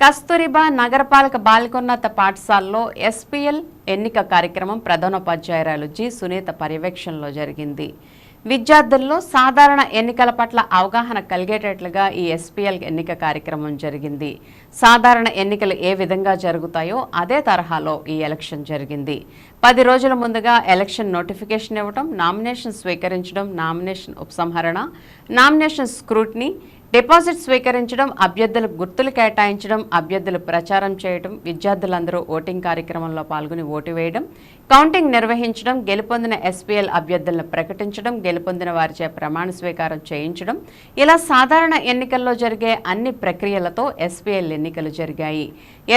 కస్తూరిబా నగరపాలక బాలికోన్నత పాఠశాలలో ఎస్పీఎల్ ఎన్నిక కార్యక్రమం ప్రధానోపాధ్యాయురాలు జి సునీత పర్యవేక్షణలో జరిగింది. విద్యార్థుల్లో సాధారణ ఎన్నికల పట్ల అవగాహన కలిగేటట్లుగా ఈ ఎస్పీఎల్ ఎన్నిక కార్యక్రమం జరిగింది. సాధారణ ఎన్నికలు ఏ విధంగా జరుగుతాయో అదే తరహాలో ఈ ఎలక్షన్ జరిగింది. పది రోజుల ముందుగా ఎలక్షన్ నోటిఫికేషన్ ఇవ్వడం నామినేషన్ స్వీకరించడం నామినేషన్ ఉపసంహరణ నామినేషన్ స్క్రూటినీ డిపాజిట్ స్వీకరించడం అభ్యర్థులకు గుర్తులు కేటాయించడం అభ్యర్థులు ప్రచారం చేయడం విద్యార్థులందరూ ఓటింగ్ కార్యక్రమంలో పాల్గొని ఓటు వేయడం కౌంటింగ్ నిర్వహించడం గెలుపొందిన ఎస్పీఎల్ అభ్యర్థులను ప్రకటించడం గెలుపొందిన వారిచే ప్రమాణ స్వీకారం చేయించడం ఇలా సాధారణ ఎన్నికల్లో జరిగే అన్ని ప్రక్రియలతో ఎస్పీఎల్ ఎన్నికలు జరిగాయి.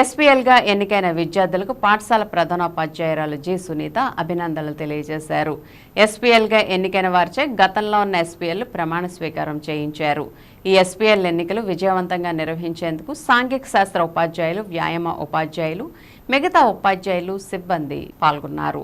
ఎస్పీఎల్గా ఎన్నికైన విద్యార్థులకు పాఠశాల ప్రధానోపాధ్యాయురాలు జి సునీత అభినందనలు తెలియజేశారు. ఎస్పీఎల్గా ఎన్నికైన వారిచే గతంలో ఉన్న ఎస్పీఎల్ ప్రమాణ స్వీకారం చేయించారు. ఈ ఎస్పీఎల్ ఎన్నికలు విజయవంతంగా నిర్వహించేందుకు సాంఘిక శాస్త్ర ఉపాధ్యాయులు వ్యాయామ ఉపాధ్యాయులు మిగతా ఉపాధ్యాయులు సిబ్బంది పాల్గొన్నారు.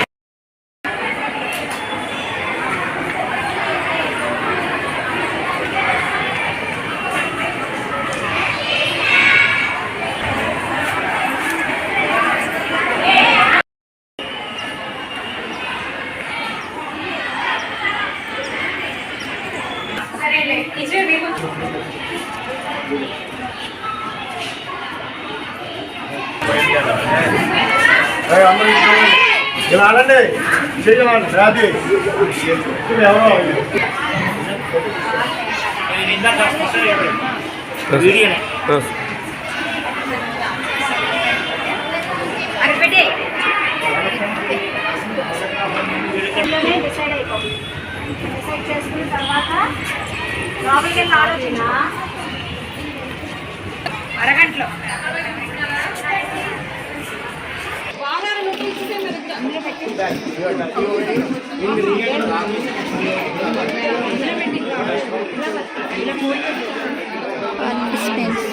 ఇలా ఆడండి రాది ఇప్పుడు ఎవరో? డిసైడ్ అయిపో. డిసైడ్ చేసుకున్న తర్వాత లోపలికి ఆలోచన అరగంటలో Participants.